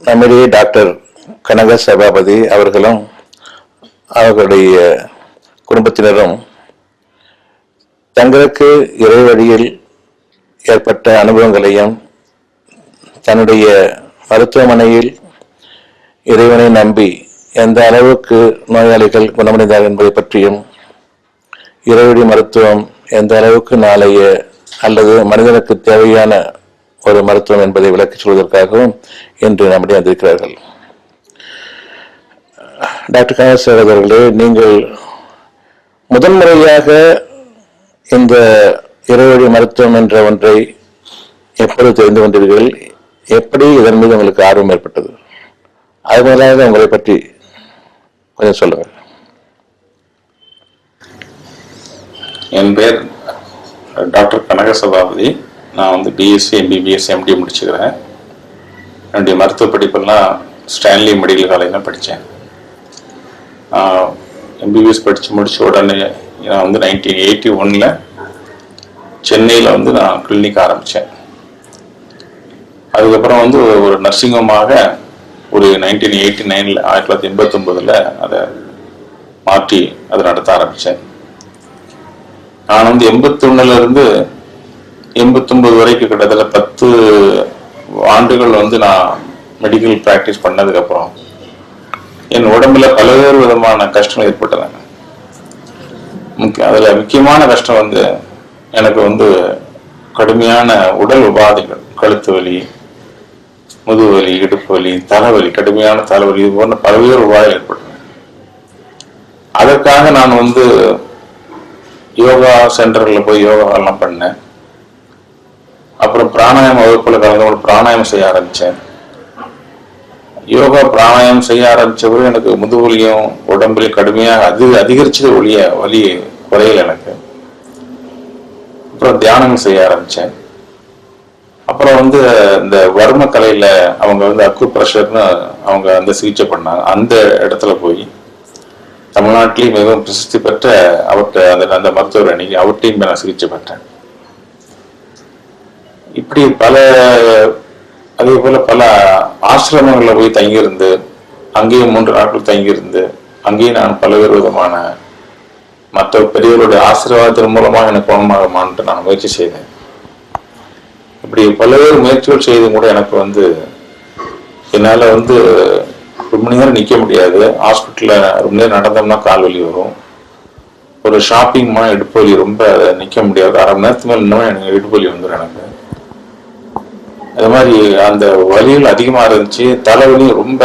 நம்மிடையே டாக்டர் கனக சபாபதி அவர்களும் அவர்களுடைய குடும்பத்தினரும் தங்களுக்கு இறைவழியில் ஏற்பட்ட அனுபவங்களையும் தன்னுடைய மருத்துவமனையில் இறைவனை நம்பி எந்த அளவுக்கு நோயாளிகள் குணமடைந்தார்கள் என்பதை பற்றியும் இறைவழி மருத்துவம் எந்த அளவுக்கு நாளைய அல்லது மனிதனுக்கு தேவையான ஒரு மருத்துவம் என்பதை விளக்கிச் சொல்வதற்காகவும் இன்று நம்முடைய வந்திருக்கிறார்கள். டாக்டர் கணேசர் அவர்களே நீங்கள் முதன்முறையாக இந்த இறைவழி மருத்துவம் என்ற ஒன்றை எப்படி தெரிந்து கொண்டீர்கள்? எப்படி இதன் மீது உங்களுக்கு ஆர்வம் ஏற்பட்டது? அது முதலாக உங்களை பற்றி கொஞ்சம் சொல்லுங்கள். என் பேர் டாக்டர் கனக சபாபதி நான் வந்து பிஎஸ்சி எம்பிபிஎஸ் எம்டி முடிச்சுக்கிறேன். என்னுடைய மருத்துவ படிப்பெல்லாம் ஸ்டான்லி மெடிக்கல் காலேஜில் படித்தேன். எம்பிபிஎஸ் படித்து முடித்த உடனே நான் வந்து நைன்டீன் எயிட்டி ஒனில் சென்னையில் வந்து நான் கிளினிக் ஆரம்பித்தேன். அதுக்கப்புறம் வந்து ஒரு நர்சிங் ஹோமாக ஒரு நைன்டீன் எயிட்டி நைனில் ஆயிரத்தி தொள்ளாயிரத்தி எண்பத்தொம்போதில் அதை மாற்றி அதை நடத்த ஆரம்பித்தேன். நான் வந்து எண்பத்தொன்னுலேருந்து எண்பத்தொம்பது வரைக்கும் கிட்டத்தட்ட பத்து ஆண்டுகள் வந்து நான் மெடிக்கல் ப்ராக்டிஸ் பண்ணதுக்கப்புறம் என் உடம்புல பல்வேறு விதமான கஷ்டம் ஏற்பட்டதாங்க. முக்கிய அதில் முக்கியமான கஷ்டம் வந்து எனக்கு வந்து கடுமையான உடல் உபாதைகள் கழுத்து வலி முதுகு வலி இடுப்பு வலி தலைவலி கடுமையான தலைவலி இது போன்ற பல்வேறு உபாதைகள் ஏற்பட்டன அதற்காக நான் வந்து யோகா சென்டர்ல போய் யோகா பண்ணேன். அப்புறம் பிராணாயாம வகுப்புல கலந்து கொண்டு பிராணாயாமம் செய்ய ஆரம்பிச்சேன். யோகா பிராணாயாமம் செய்ய ஆரம்பிச்சவரும் எனக்கு முதுகுலியும் உடம்புலையும் கடுமையாக அது அதிகரிச்சது ஒழிய வலி குறையல எனக்கு. அப்புறம் தியானம் செய்ய ஆரம்பிச்சேன். அப்புறம் வந்து இந்த வர்ம கலையில அவங்க வந்து அக்கு பிரஷர்னு அவங்க அந்த சிகிச்சை பண்ணாங்க. அந்த இடத்துல போய் தமிழ்நாட்டிலேயும் மிகவும் பிரசித்தி பெற்ற அவர்கிட்ட அந்த அந்த மருத்துவர் அன்னைக்கு அவர்கிட்டையும் நான் சிகிச்சை பெற்றேன். இப்படி பல அதே போல பல ஆசிரமங்களில் போய் தங்கியிருந்து அங்கேயும் மூன்று நாட்கள் தங்கியிருந்து அங்கேயும் நான் பல்வேறு விதமான மற்ற பெரியவருடைய ஆசீர்வாதத்தின் மூலமாக எனக்கு குணமாகமான்ட்டு நான் முயற்சி செய்தேன். இப்படி பல்வேறு முயற்சிகள் செய்தும் கூட எனக்கு வந்து என்னால் வந்து ரொம்ப நேரம் நிற்க முடியாது. ஹாஸ்பிட்டலில் ரொம்ப நேரம் நடந்தோம்னா கால் வலி வரும். ஒரு ஷாப்பிங் போனால் இடுப்பு வலி ரொம்ப நிற்க முடியாது. அரை மணி நேரத்துக்கு மேலே இன்னும் எனக்கு இடுப்பு வலி வந்துடும் எனக்கு. அது மாதிரி அந்த வலிகள் அதிகமாக இருந்துச்சு. தலைவலி ரொம்ப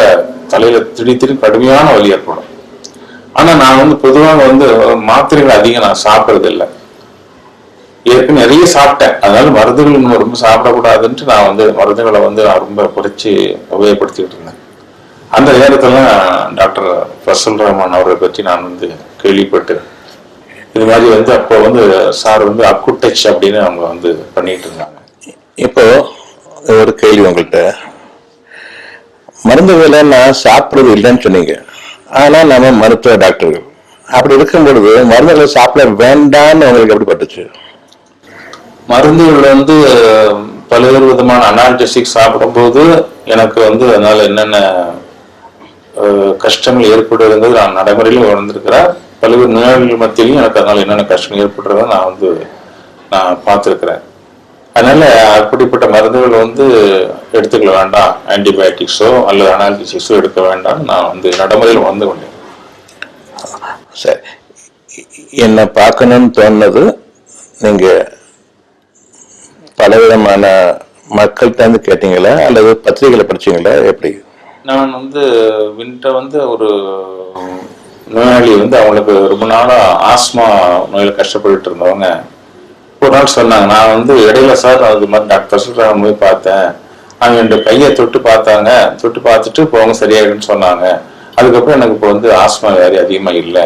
தலையில் திடீர் திடீர் கடுமையான வலி ஏற்படும். ஆனால் நான் வந்து பொதுவாக வந்து மாத்திரைகள் அதிகம் நான் சாப்பிட்றது இல்லை ஏற்கனவே நிறைய சாப்பிட்டேன். அதனால மருந்துகள் இன்னும் ரொம்ப சாப்பிடக்கூடாதுன்ட்டு நான் வந்து மருந்துகளை வந்து நான் ரொம்ப குறைச்சி உபயோகப்படுத்திக்கிட்டு இருந்தேன். அந்த நேரத்தில் டாக்டர் ஃபசல் ரஹ்மான் அவரை பற்றி நான் வந்து கேள்விப்பட்டு இது மாதிரி வந்து அப்போ வந்து சார் வந்து அக்குடச் அப்படின்னு அவங்க வந்து பண்ணிட்டு இருந்தாங்க. இப்போ ஒரு கேள்வி உங்கள்கிட்ட மருந்துகளை நான் சாப்பிட்றது இல்லைன்னு சொன்னீங்க. ஆனால் நம்ம மருத்துவ டாக்டர்கள். அப்படி இருக்கும் பொழுது மருந்துகளை சாப்பிட வேண்டாம்னு உங்களுக்கு எப்படி பட்டுச்சு மருந்துகள் வந்து பல்வேறு விதமான அனால்ஜெசிக் சாப்பிடும்போது எனக்கு வந்து அதனால் என்னென்ன கஷ்டங்கள் ஏற்படுகிறது நான் நடைமுறையிலும் உணர்ந்திருக்கிறேன். பல்வேறு நோயாளிகள் மத்தியிலையும் எனக்கு அதனால் என்னென்ன கஷ்டங்கள் ஏற்படுறதை நான் வந்து நான் பார்த்துருக்கிறேன். அதனால அப்படிப்பட்ட மருந்துகள் வந்து எடுத்துக்க வேண்டாம். ஆன்டிபயோட்டிக்ஸோ அல்லது அனால்ஜெசிக்ஸோ எடுக்க வேண்டாம். நான் வந்து நடைமுறையில் வந்து கொண்டேன் சரி. என்னை பார்க்கணும்னு தோணுனது நீங்க பலவிதமான மக்கள்கிட்ட இருந்து கேட்டீங்களா? அல்லது பத்திரிகைகளை படிச்சீங்களா? எப்படி? நான் வந்து வின்டர் வந்து ஒரு நோயாளி வந்து அவங்களுக்கு ரொம்ப நாளா ஆஸ்மா நோயில கஷ்டப்பட்டுட்டு இருந்தவங்க. ஒரு நாள் சொன்னாங்க நான் வந்து இடையில சார் அது மாதிரி டாக்டர் சொல்றாங்க போய் பார்த்தேன். அவங்க ரெண்டு கையை தொட்டு பார்த்தாங்க. தொட்டு பார்த்துட்டு போங்க சரியாயிடுன்னு சொன்னாங்க. அதுக்கப்புறம் எனக்கு இப்போ வந்து ஆஸ்மா வேறு அதிகமாக இல்லை.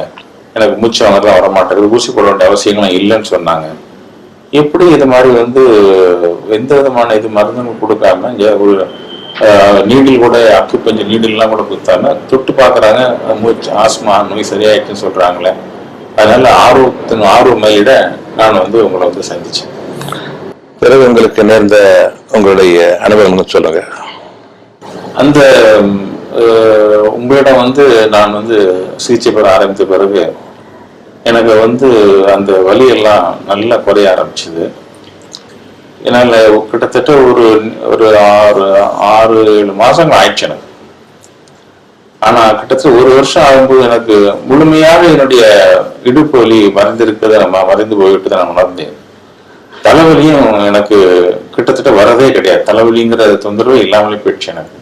எனக்கு மூச்சு வாங்கலாம் வர மாட்டேங்குது ஊசி போட வேண்டிய அவசியங்களும் இல்லைன்னு சொன்னாங்க. எப்படி இது மாதிரி வந்து எந்த விதமான இது மருந்தும் கொடுக்காம ஒரு நீடில் கூட அக்குப்பஞ்சு நீடில்லாம் கூட கொடுத்தாம தொட்டு பார்க்குறாங்க மூச்சு ஆஸ்மா நோய் சரியாயிடுச்சுன்னு சொல்கிறாங்களே அதனால ஆர்வத்தின் ஆர்வம் மேலிட நான் வந்து உங்களை வந்து சந்திச்சேன். பிறகு உங்களுக்கு நேர்ந்த உங்களுடைய அனுபவம் சொல்லுங்க. அந்த உங்களிடம் வந்து நான் வந்து சிகிச்சை பெற ஆரம்பித்த பிறகு எனக்கு வந்து அந்த வலி எல்லாம் நல்லா குறைய ஆரம்பிச்சுது. என்னால் கிட்டத்தட்ட ஒரு ஒரு ஆறு ஆறு ஏழு மாசங்கள் ஆயிடுச்சு எனக்கு. ஆனா கிட்டத்தட்ட ஒரு வருஷம் ஆகும்போது எனக்கு முழுமையாக என்னுடைய இடுப்பு வலி மறைந்திருக்கிறத நம்ம மறைந்து போய்விட்டு நான் உணர்ந்தேன். தலைவலியும் எனக்கு கிட்டத்தட்ட வரதே கிடையாது. தலைவலிங்கிற தொந்தரவு இல்லாமலே போயிடுச்சு எனக்கு.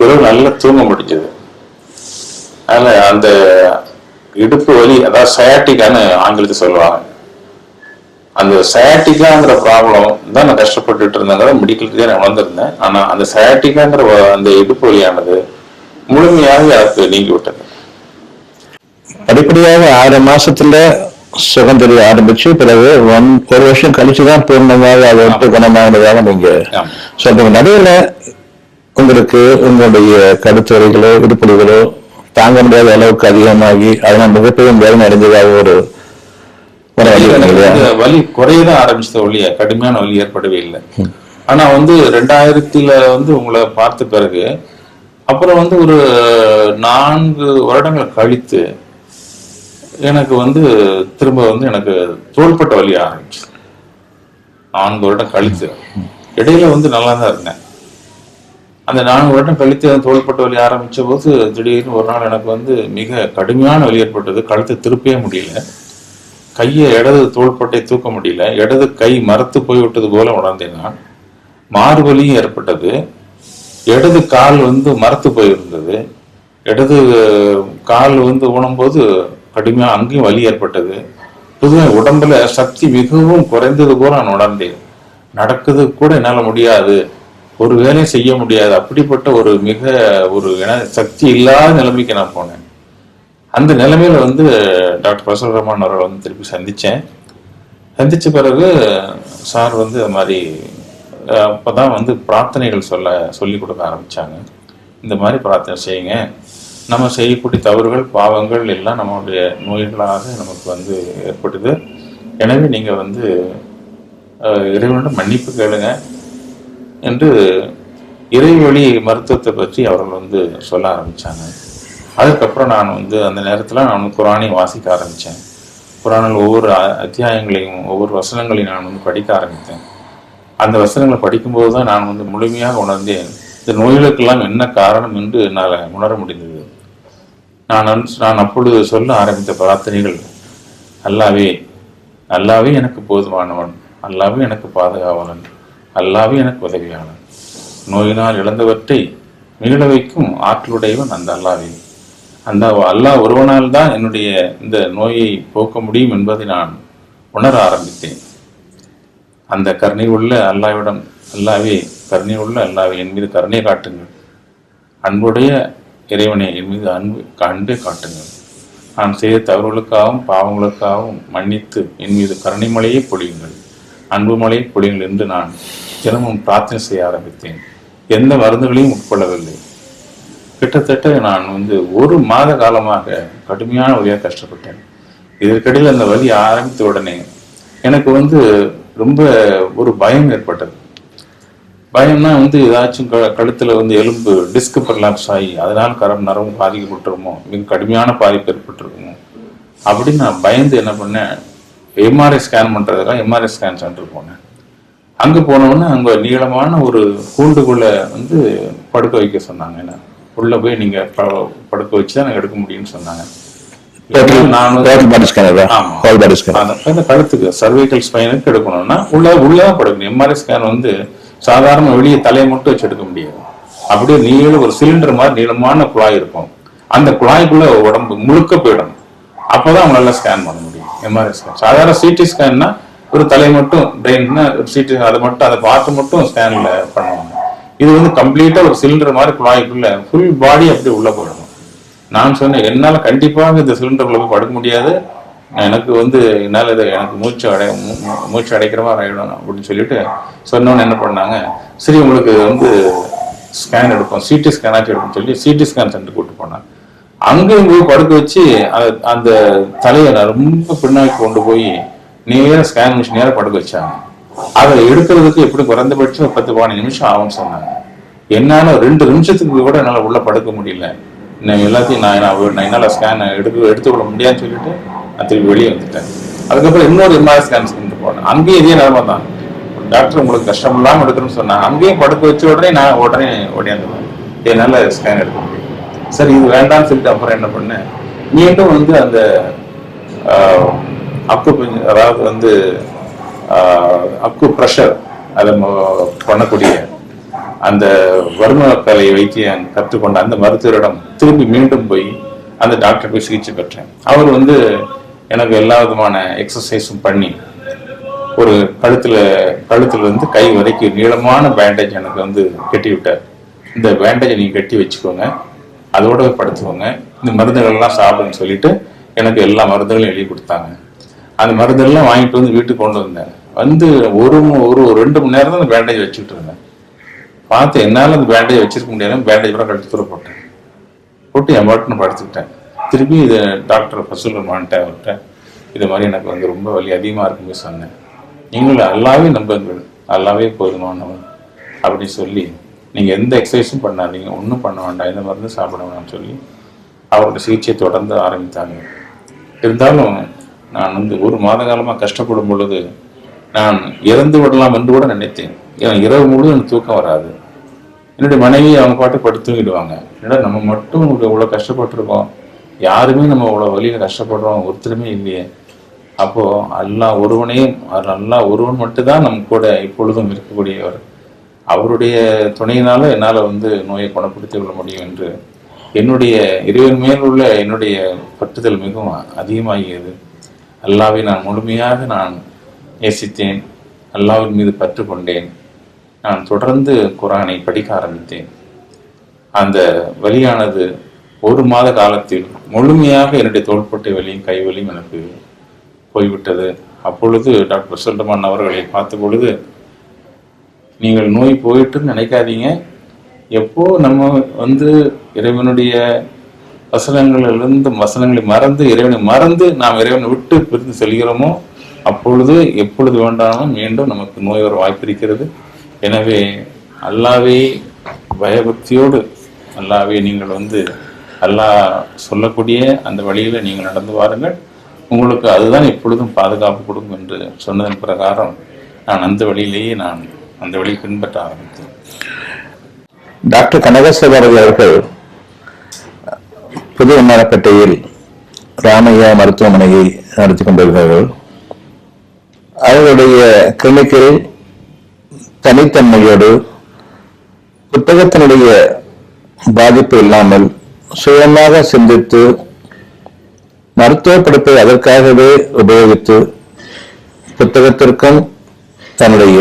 இரவு நல்லா தூங்க முடிஞ்சது. அதனால அந்த இடுப்பு வலி அதாவது சயாட்டிக்கான்னு ஆங்கிலத்தை சொல்லுவாங்க. அந்த சயாட்டிக்காங்கிற ப்ராப்ளம் தான் நான் கஷ்டப்பட்டுட்டு இருந்தேங்கிற மெடிக்கலுக்கு நான் வந்திருந்தேன் ஆனால் அந்த சயாட்டிக்காங்கிற வ- அந்த இடுப்பு வலியானது முழுமையாக எனக்கு நீங்கி விட்டது படிப்படியாக ஆறு மாசத்துல சுகம் தெரிய ஆரம்பிச்சு பிறகு ஒன் ஒரு வருஷம் கழிச்சுதான் பூர்ணமாக அதை விட்டு குணமானதாக நீங்க. சொல்றீங்க. நடுவில் உங்களுக்கு உங்களுடைய கழுத்து வலிகளோ இடுப்புலிகளோ தாங்க முடியாத அளவுக்கு அதிகமாகி அதனால் மிகப்பெரிய வேதனை அடைஞ்சதாக ஒரு வலி குறையதான் ஆரம்பிச்சது ஒழிய கடுமையான வலி ஏற்படவே இல்லை. ஆனா வந்து ரெண்டாயிரத்தில வந்து உங்களை பார்த்த பிறகு அப்புறம் வந்து ஒரு நான்கு வருடங்கள் கழித்து எனக்கு வந்து திரும்ப வந்து எனக்கு தோள்பட்ட வலி ஆரம்பிச்சு. நான்கு வருடம் கழித்து. இடையில வந்து நல்லா தான் இருந்தேன். அந்த நான்கு வருடம் கழித்து அந்த தோள்பட்ட வலி ஆரம்பித்த போது திடீர்னு ஒரு நாள் எனக்கு வந்து மிக கடுமையான வலி ஏற்பட்டது. கழுத்தை திருப்பவே முடியல. கையை இடது தோள்பட்டை தூக்க முடியல. இடது கை மரத்து போய்விட்டது போல உணர்ந்தேன் நான். மார்பலியும் ஏற்பட்டது. இடது கால் வந்து மரத்து போயிருந்தது. இடது கால் வந்து ஊனும்போது கடுமையாக அங்கேயும் வலி ஏற்பட்டது. பொதுவாக உடம்புல சக்தி மிகவும் குறைந்தது போல நான் உணர்ந்தேன். நடக்குது கூட என்னால் முடியாது. ஒரு வேலையும் செய்ய முடியாது. அப்படிப்பட்ட ஒரு மிக ஒரு சக்தி இல்லாத நிலைமைக்கு நான் போனேன். அந்த நிலைமையில வந்து டாக்டர் பிரசவ ரஹ்மான் அவரை வந்து திருப்பி சந்தித்தேன் சந்தித்த பிறகு சார் வந்து அது மாதிரி அப்போ தான் வந்து பிரார்த்தனைகள் சொல்ல சொல்லி கொடுக்க ஆரம்பித்தாங்க இந்த மாதிரி பிரார்த்தனை செய்யுங்க. நம்ம செய்யக்கூடிய தவறுகள் பாவங்கள் எல்லாம் நம்மளுடைய நோய்களாக நமக்கு வந்து ஏற்படுது. எனவே நீங்கள் வந்து இறைவனிடம் மன்னிப்பு கேளுங்க என்று இறைவழி மருத்துவத்தை பற்றி அவர்கள் வந்து சொல்ல ஆரம்பிச்சாங்க. அதுக்கப்புறம் நான் வந்து அந்த நேரத்தில் நான் வந்து குரானை வாசிக்க ஆரம்பித்தேன் குரானில் ஒவ்வொரு அத்தியாயங்களையும் ஒவ்வொரு வசனங்களையும் நான் வந்து படிக்க ஆரம்பித்தேன். அந்த வசனங்களை படிக்கும்போது தான் நான் வந்து முழுமையாக உணர்ந்தேன் இந்த நோய்களுக்கெல்லாம் என்ன காரணம் என்று என்னால் உணர முடிந்தது. நான் அன்- நான் அப்பொழுது சொல்ல ஆரம்பித்த பிரார்த்தனைகள் அல்லாவே அல்லாவே எனக்கு போதுமானவன் அல்லாவே எனக்கு பாதுகாவலன் அல்லாவே எனக்கு உதவியாளன். நோயினால் இழந்தவற்றை மீள வைக்கும் ஆற்றலுடையவன் அந்த அல்லாவே. அந்த அல்லாஹ் ஒருவனால் தான் என்னுடைய இந்த நோயை போக்க முடியும் என்பதை நான் உணர ஆரம்பித்தேன். அந்த கருணை உள்ள அல்லாவிடம் அல்லாவே கருணை உள்ள அல்லாவே என் மீது கருணை காட்டுங்கள். அன்புடைய இறைவனை என் மீது அன்பு அன்பை காட்டுங்கள். நான் செய்த தவறுகளுக்காகவும் பாவங்களுக்காகவும் மன்னித்து என் மீது கருணை மலையை பொழியுங்கள். அன்பு மலையை பொழியுங்கள் என்று நான் தினமும் பிரார்த்தனை செய்ய ஆரம்பித்தேன். எந்த மருந்துகளையும் உட்கொள்ளவில்லை. கிட்டத்தட்ட நான் வந்து ஒரு மாத காலமாக கடுமையான வழியாக கஷ்டப்பட்டேன். இதற்கிடையில் அந்த வழி ஆரம்பித்த உடனே எனக்கு வந்து ரொம்ப ஒரு பயம் ஏற்பட்டது. பயம்னா வந்து ஏதாச்சும் க கழுத்துல வந்து எலும்பு டிஸ்க் பர்லாப்ஸ் ஆகி அதனால கரம் நரம்பு பாதிக்கப்பட்டுருமோ மிக கடுமையான பாதிப்பு ஏற்பட்டிருக்குமோ அப்படின்னு நான் பயந்து என்ன பண்ணேன் எம்ஆர்ஐ ஸ்கேன் பண்றதுக்காக எம்ஆர்ஐ ஸ்கேன் சென்டர் போனேன். அங்க போனவுடனே அங்க நீளமான ஒரு கூண்டுக்குள்ள வந்து படுக்க வைக்க சொன்னாங்க என்ன. உள்ள போய் நீங்க ப- படுக்க வச்சு தான் எடுக்க முடியும்னு சொன்னாங்க. கழுத்துக்கு சர்வைக்கல் ஸ்பைனுக்கு எடுக்கணும்னா உள்ள உள்ளதான் படுக்கணும். எம்ஆர்ஐ ஸ்கேன் வந்து சாதாரண வெளியே தலையை மட்டும் வச்சு எடுக்க முடியாது. அப்படியே நீள ஒரு சிலிண்டர் மாதிரி நீளமான குழாய் இருக்கும். அந்த குழாய்க்குள்ள உடம்பு முழுக்க போயிடும் அப்பதான் அவங்களால ஸ்கேன் பண்ண முடியும். எம்ஆர்ஐ ஸ்கேன் சாதாரண சிடி ஸ்கேன்னா ஒரு தலை மட்டும் பிரெயின்னா சிடி அதை மட்டும் அதை பார்த்து மட்டும் ஸ்கேன்ல பண்ணுவாங்க இது வந்து கம்ப்ளீட்டா ஒரு சிலிண்டர் மாதிரி குழாய்க்குள்ள ஃபுல் பாடி அப்படியே உள்ள போயிடும் நான் சொன்னேன் என்னால் கண்டிப்பாக இந்த சிலிண்டரில் போய் படுக்க முடியாது. எனக்கு வந்து என்னால் இதை எனக்கு மூச்சு அடை மூச்சு அடைக்கிற மாதிரி ஆகிடும் அப்படின்னு சொல்லிட்டு சொன்னோன்னு என்ன பண்ணாங்க சரி உங்களுக்கு வந்து ஸ்கேன் எடுப்போம் சிடி ஸ்கேனாச்சும் எடுப்போம்னு சொல்லி சிடி ஸ்கேன் சென்டர் கூட்டு போனாங்க. அங்கேயும் போய் படுக்க வச்சு அந்த தலையை நான் ரொம்ப பின்னாடி கொண்டு போய் நேராக ஸ்கேன் மிஷின் நேராக படுக்க வச்சாங்க. அதை எடுக்கிறதுக்கு எப்படி குறைந்தபட்சம் பத்து பதினஞ்சு நிமிஷம் ஆகும்னு சொன்னாங்க. என்னால் ரெண்டு நிமிஷத்துக்கு கூட என்னால் உள்ளே படுக்க முடியல. நான் எல்லாத்தையும் நான் நான் என்னால் ஸ்கேன் எடுக்க எடுத்துக்கொள்ள முடியாதுன்னு சொல்லிட்டு நான் திருப்பி வெளியே வந்துட்டேன். அதுக்கப்புறம் இன்னொரு எம்ஆர்ஐ ஸ்கேன் சென்டர் போனேன். அங்கேயும் இதே நிலைமை தான். டாக்டர் உங்களுக்கு கஷ்டம் இல்லாமல் எடுக்கணும்னு சொன்னாங்க. அங்கேயும் படுக்க வச்ச உடனே நான் உடனே ஓடியாந்துவேன் என்னால் ஸ்கேன் எடுக்க முடியும் சரி இது வேண்டாம்னு சொல்லிட்டு அப்புறம் என்ன பண்ணேன்? மீண்டும் வந்து அந்த அக்கு அதாவது வந்து அக்கு ப்ரெஷர் அதை பண்ணக்கூடிய அந்த வர்மக்கலை வைத்து கற்றுக்கொண்ட அந்த மருத்துவரிடம் திரும்பி மீண்டும் போய் அந்த டாக்டர் போய் சிகிச்சை பெற்றேன். அவர் வந்து எனக்கு எல்லா விதமான எக்ஸசைஸும் பண்ணி ஒரு கழுத்தில் கழுத்துல இருந்து கை வரைக்கும் நீளமான பேண்டேஜ் எனக்கு வந்து கட்டி விட்டார் இந்த பேண்டேஜை நீங்கள் கட்டி வச்சுக்கோங்க. அதோட படுத்துக்கோங்க. இந்த மருந்துகள்லாம் சாப்பிடுன்னு சொல்லிட்டு எனக்கு எல்லா மருந்துகளையும் எழுதி கொடுத்தாங்க. அந்த மருந்துகள்லாம் வாங்கிட்டு வந்து வீட்டுக்கு கொண்டு வந்தேன். வந்து ஒரு ஒரு ஒரு ரெண்டு மணி நேரம் தான் அந்த பேண்டேஜ் வச்சுக்கிட்டு இருந்தேன். பார்த்து என்னால் அந்த பேண்டேஜ் வச்சிருக்க முடியாது பேண்டேஜ் கூட கழுத்து தூர போட்டேன். போட்டு என் பாட்டுன்னு படுத்துக்கிட்டேன். திருப்பி இது டாக்டர் ஃபசூல் ரஹ்மான்ட்ட அவர்கிட்ட இது மாதிரி எனக்கு வந்து ரொம்ப வலி அதிகமாக இருக்குன்னு சொன்னேன். நீங்களும் எல்லாவே நம்புங்கள். எல்லாவே போதுமானவன் அப்படி சொல்லி நீங்கள் எந்த எக்ஸசைஸும் பண்ணாதீங்க. ஒன்றும் பண்ண வேண்டாம். எந்த மருந்து சாப்பிட வேணாம்னு சொல்லி அவரோட சிகிச்சையை தொடர்ந்து ஆரம்பித்தாங்க. இருந்தாலும் நான் வந்து ஒரு மாத காலமாக கஷ்டப்படும் பொழுது நான் இறந்து விடலாம் என்று கூட நினைத்தேன். இரவு முழு எனக்கு தூக்கம் வராது. என்னுடைய மனைவி அவங்க பாட்டு படுத்து தூங்கிடுவாங்க. ஏன்னா நம்ம மட்டும் இவ்வளோ கஷ்டப்பட்டிருக்கோம். யாருமே நம்ம இவ்வளோ வழியில் கஷ்டப்படுறோம். ஒருத்தருமே இல்லையே. அப்போது எல்லா ஒருவனே நல்லா ஒருவன் மட்டும்தான் நம்ம கூட இப்பொழுதும் இருக்கக்கூடியவர். அவருடைய துணையினால என்னால் வந்து நோயை குணப்படுத்திக் கொள்ள முடியும் என்று என்னுடைய இறைவன் மேல் உள்ள என்னுடைய பற்றுதல் மிகவும் அதிகமாகியது. அல்லாவை நான் முழுமையாக நான் நேசித்தேன். அல்லாவின் மீது பற்று கொண்டேன் நான் தொடர்ந்து குரானை படிக்க ஆரம்பித்தேன். அந்த வலியானது ஒரு மாத காலத்தில் முழுமையாக என்னுடைய தோள்பட்டை வலியும் கை வலியும் எனக்கு போய்விட்டது. அப்பொழுது டாக்டர் சுல்டமான் அவர்களை பார்த்த பொழுது நீங்கள் நோய் போயிட்டுன்னு நினைக்காதீங்க. எப்போ நம்ம வந்து இறைவனுடைய வசனங்களிலிருந்து வசனங்களை மறந்து இறைவனை மறந்து நாம் இறைவனை விட்டு பிரிந்து செல்கிறோமோ அப்பொழுது எப்பொழுது வேண்டாலும் மீண்டும் நமக்கு நோய் வர வாய்ப்பு இருக்கிறது எனவே அல்லாவே பயபக்தியோடு அல்லாவே நீங்கள் வந்து அல்லாஹ் சொல்லக்கூடிய அந்த வழியில் நீங்கள் நடந்து வாருங்கள். உங்களுக்கு அதுதான் எப்பொழுதும் பாதுகாப்பு கொடுக்கும் என்று சொன்னதன் பிரகாரம் நான் அந்த வழியிலேயே நான் அந்த வழியை பின்பற்ற ஆரம்பித்தேன். டாக்டர் கனகசபாரதி அவர்கள் புது விமானப்பேட்டையில் ராமையா மருத்துவமனையை நடத்தி கொண்டிருக்கிறார்கள் அவருடைய கிளினிக்கில் தனித்தன்மையோடு புத்தகத்தினுடைய பாதிப்பு இல்லாமல் சுயமாக சிந்தித்து மருத்துவ படிப்பை அதற்காகவே உபயோகித்து புத்தகத்திற்கும் தன்னுடைய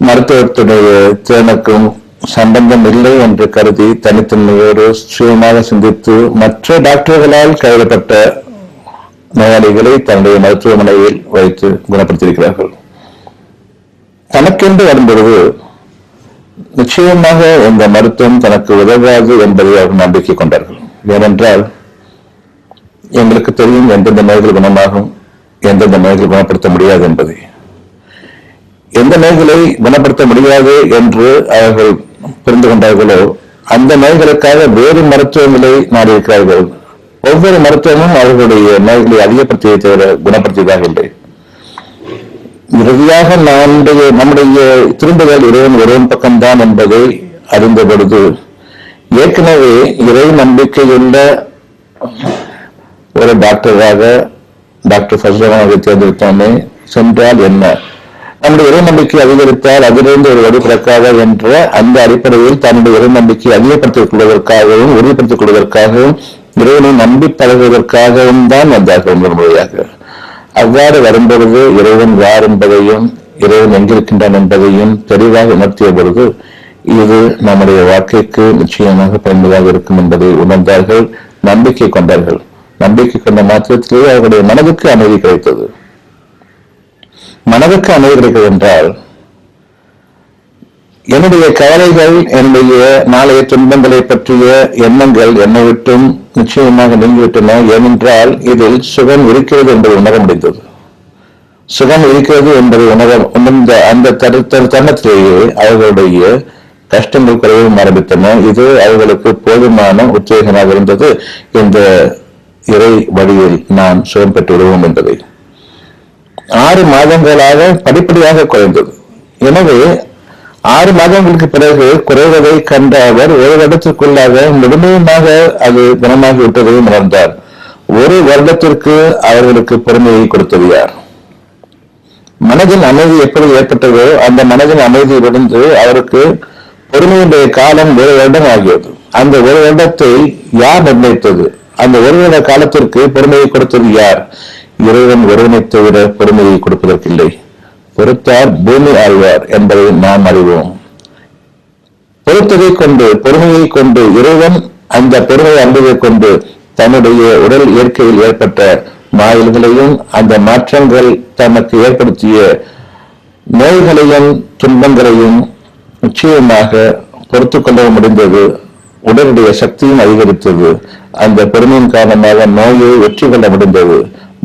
மருத்துவத்துடைய திறனுக்கும் சம்பந்தம் இல்லை என்று கருதி தனித்தன்மையோடு சுயமாக சிந்தித்து மற்ற டாக்டர்களால் கைவிடப்பட்ட நோயாளிகளை தன்னுடைய மருத்துவமனையில் வைத்து குணப்படுத்தியிருக்கிறார்கள். தனக்கென்று வரும்பொழுது நிச்சயமாக இந்த மருத்துவம் தனக்கு உதவாது என்பதை அவர் நம்பிக்கை கொண்டார்கள். ஏனென்றால் எங்களுக்கு தெரியும் எந்தெந்த நோய்கள் குணமாகும் எந்தெந்த நோய்கள் குணப்படுத்த முடியாது என்பதை. எந்த நோய்களை குணப்படுத்த முடியாது என்று அவர்கள் புரிந்து கொண்டார்களோ அந்த நோய்களுக்காக வேறு மருத்துவங்களை மாறியிருக்கிறார்கள். ஒவ்வொரு மருத்துவமும் அவர்களுடைய நோய்களை அதிகப்படுத்தியதை தவிர குணப்படுத்தியதாக இல்லை. இறுதியாக நம்முடைய நம்முடைய திரும்புதல் இறைவன் இறைவன் பக்கம்தான் என்பதை அறிந்த பொழுது ஏற்கனவே இறை நம்பிக்கையுள்ள ஒரு டாக்டராக டாக்டர் ஃபஸ்லாவை தேர்ந்தெடுத்தோமே சென்றால் என்ன? நம்முடைய இறை நம்பிக்கை அதிகரித்தால் அதிலிருந்து ஒரு வழி பிறக்காத என்ற அந்த அடிப்படையில் தன்னுடைய இறை நம்பிக்கை அதிகப்படுத்திக் கொள்வதற்காகவும் உறுதிப்படுத்திக் கொள்வதற்காகவும் இறைவனை நம்பி பழகுவதற்காகவும் தான் வந்தார்கள் முதல் முறையாக அவ்வாறு வரும்பொழுது இறைவன் யார் என்பதையும் இறைவன் எங்கிருக்கின்றான் என்பதையும் தெளிவாக உணர்த்திய பொழுது இது நம்முடைய வாழ்க்கைக்கு நிச்சயமாக பயன்பதாக இருக்கும் என்பதை உணர்ந்தார்கள் நம்பிக்கை கொண்டார்கள். நம்பிக்கை கொண்ட மாத்திரத்திலேயே அவருடைய மனதுக்கு அமைதி கிடைத்தது. மனதுக்கு அமைதி கிடைக்கிறது என்றால் என்னுடைய கவலைகள் என்னுடைய நாளைய துன்பங்களை பற்றிய எண்ணங்கள் என்னை விட்டும் நிச்சயமாக நீங்கிவிட்டன. ஏனென்றால் இதில் சுகம் இருக்கிறது என்பதை உணர முடிந்தது. சுகம் இருக்கிறது என்பதை உணர உணர்ந்த அந்த தரு- தருணத்திலேயே அவர்களுடைய கஷ்டங்கள் குறையவும் ஆரம்பித்தன. இது அவர்களுக்கு போதுமான உத்வேகமாக இருந்தது. இந்த இறை வழியில் நாம் சுகம் பெற்று விடுவோம் என்பதை. ஆறு மாதங்களாக படிப்படியாக குறைந்தது. எனவே ஆறு மாதங்களுக்கு பிறகு குறைவதை கண்ட அவர் ஒரு வருடத்திற்குள்ளாக முழுமையுமாக அது குணமாகி விட்டதை உணர்ந்தார். ஒரு வருடத்திற்கு அவர்களுக்கு பொறுமையை கொடுத்தது யார்? மனதின் அமைதி எப்படி ஏற்பட்டதோ அந்த மனதின் அமைதியிலிருந்து அவருக்கு பொறுமையுடைய காலம் ஒரு வருடம் ஆகியது. அந்த ஒரு வருடத்தை யார் நிர்ணயித்தது? அந்த ஒரு வருட காலத்திற்கு பொறுமையை கொடுத்தது யார்? இறைவன் ஒருவனை தவிர பொறுமையை கொடுப்பதற்கில்லை. பொறுத்தார் பூமி ஆழ்வார் என்பதை நாம் அறிவோம். பொறுத்ததை கொண்டு பொறுமையை கொண்டு இறைவன் அந்த பெருமை அன்பதை கொண்டு தன்னுடைய உடல் இயற்கையில் ஏற்பட்ட மாயல்களையும் அந்த மாற்றங்கள் தனக்கு ஏற்படுத்திய நோய்களையும் துன்பங்களையும் நிச்சயமாக பொறுத்து கொள்ள முடிந்தது. உடலுடைய சக்தியும் அதிகரித்தது. அந்த பெருமையின் காரணமாக நோயை வெற்றி கொள்ள முடிந்தது.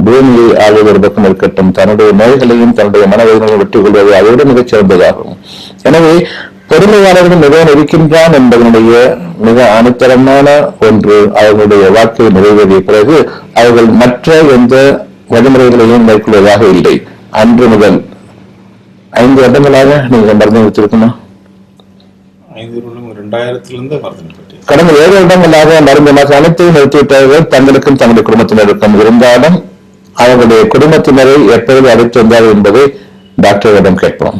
பூமியை ஆளுவது ஒரு பக்கம் இருக்கட்டும் தன்னுடைய நோய்களையும் தன்னுடைய மனவேதனையும் வெற்றி கொள்வது அதோடு மிகச் சிறந்ததாகும். எனவே பொறுமையாளர்கள் மிகவும் இருக்கின்றான் என்பதனுடைய மிக அணுத்தரமான ஒன்று அவர்களுடைய வாழ்க்கை நிறைவேறிய பிறகு அவர்கள் மற்ற எந்த வழிமுறைகளையும் மேற்கொள்வதாக இல்லை. அன்று முதல் ஐந்து வருடங்களாக நீங்க மருந்து பற்றி கடந்த ஏழு வருடங்களாக மருந்து அனைத்தையும் நிறுத்திவிட்டார்கள் தங்களுக்கும் தங்களுடைய குடும்பத்தினருக்கும் இருந்தாலும் அவர்களுடைய குடும்பத்தினரை எப்பொழுது அழைத்து வந்தார் என்பதை டாக்டரிடம் கேட்போம்.